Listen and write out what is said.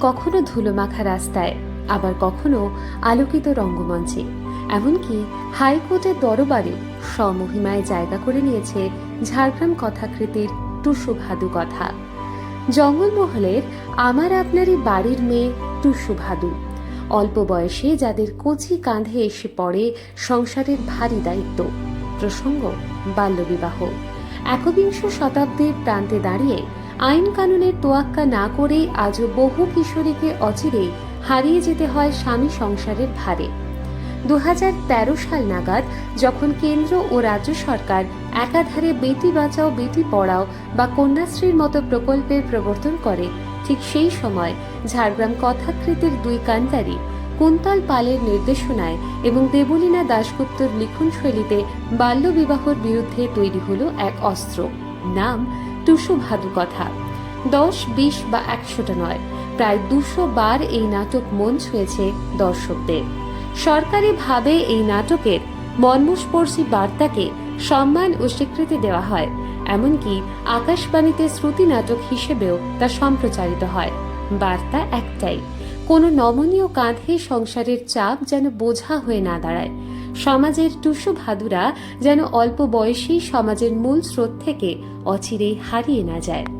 কখনো ধুলোমাখা রাস্তায়, আবার কখনো আলোকিত রঙ্গমঞ্চে। এমনকি হাইকোর্টের দরবারে স্বমহিমায় জায়গা করে নিয়েছে ঝাড়গ্রাম কথাকৃতির টুসু ভাদু কথা। জঙ্গলমহলের আমার আপনারই বাড়ির মেয়ে টুসু ভাদু। অল্প বয়সে যাদের কচি কাঁধে এসে পড়ে সংসারের ভারী দায়িত্ব। প্রসঙ্গ, বাল্যবিবাহ। একবিংশ শতাব্দীর প্রান্তে দাঁড়িয়ে আইন কানুনের তোয়াক্কা না করেই আজও বহু কিশোরীকে অচিরেই হারিয়ে যেতে হয় স্বামী সংসারের ভারে। দুহাজার তেরো সাল নাগাদ যখন কেন্দ্র ও রাজ্য সরকার একাধারে বেটি বাঁচাও, বেটি পড়াও বা কন্যাশ্রীর মতো প্রকল্পের প্রবর্তন করে, ঠিক সেই সময় ঝাড়গ্রাম কথাকৃতির দুই কান্তারি কুন্তল পালের নির্দেশনায় এবং দেবলীনা দাশগুপ্তর লিখন শৈলীতে বাল্যবিবাহর বিরুদ্ধে তৈরি হলো এক অস্ত্র। নাম টুসু ভাদু কথা। দশ, বিশ বা একশোটা নয়, প্রায় দুশো বার এই নাটক মন ছুঁয়েছে দর্শকদের। সরকারিভাবে এই নাটকের মর্মস্পর্শী বার্তাকে সম্মান ও স্বীকৃতি দেওয়া হয়, এমনকি আকাশবাণীতে শ্রুতি নাটক হিসেবেও তা সম্প্রচারিত হয়। বার্তা একটাই, কোনো নমনীয় কাঁধে সংসারের চাপ যেন বোঝা হয়ে না দাঁড়ায়। সমাজের টুসু ভাদুরা যেন অল্প বয়সেই সমাজের মূল স্রোত থেকে অচিরেই হারিয়ে না যায়।